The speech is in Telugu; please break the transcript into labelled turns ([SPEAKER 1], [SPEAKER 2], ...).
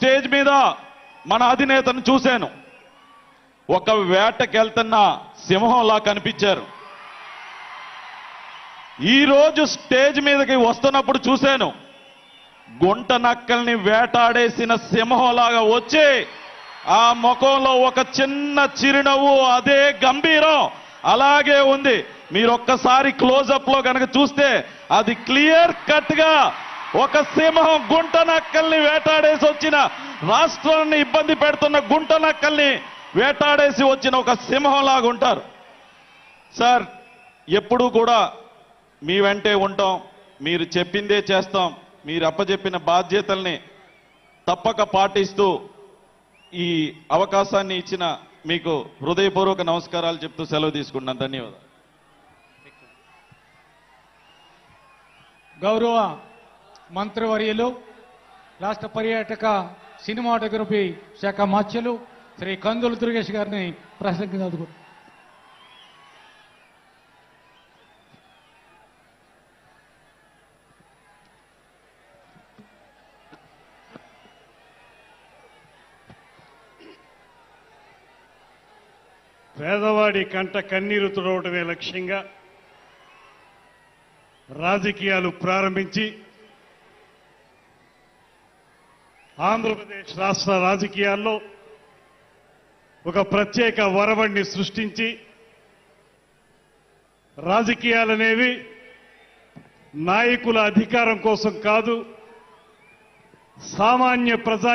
[SPEAKER 1] స్టేజ్ మీద మన అధినేతను చూశాను. ఒక వేటకెళ్తున్న సింహంలా కనిపించారు. ఈరోజు స్టేజ్ మీదకి వస్తున్నప్పుడు చూశాను. గుంట నక్కల్ని వేటాడేసిన సింహంలాగా వచ్చి ఆ ముఖంలో ఒక చిన్న చిరునవ్వు అదే గంభీరం అలాగే ఉంది. మీరు ఒక్కసారి క్లోజప్లో కనుక చూస్తే అది క్లియర్ కట్గా ఒక సింహం గుంట నక్కల్ని వేటాడేసి వచ్చిన రాష్ట్రాన్ని ఇబ్బంది పెడుతున్న గుంట నక్కల్ని వేటాడేసి వచ్చిన ఒక సింహంలాగా ఉంటారు. సార్ ఎప్పుడూ కూడా మీ వెంటే ఉంటాం మీరు చెప్పిందే చేస్తాం మీరు అప్పచెప్పిన బాధ్యతల్ని తప్పక పాటిస్తూ ఈ అవకాశాన్ని ఇచ్చిన మీకు హృదయపూర్వక నమస్కారాలు చెప్తూ సెలవు తీసుకుంటున్నాను. ధన్యవాదాలు.
[SPEAKER 2] గౌరవ మంత్రివర్యులు రాష్ట్ర పర్యాటక సినిమాటోగ్రఫీ శాఖ మత్స్యులు శ్రీ కందులు దుర్గేష్ గారిని ప్రసంగించదు
[SPEAKER 3] పేదవాడి కంట కన్నీరు తుడవటమే లక్ష్యంగా రాజకీయాలు ప్రారంభించి ఆంధ్రప్రదేశ్ రాష్ట్ర రాజకీయాల్లో ఒక ప్రత్యేక వరవణ్ణి సృష్టించి రాజకీయాలనేవి నాయకుల అధికారం కోసం కాదు సామాన్య ప్రజా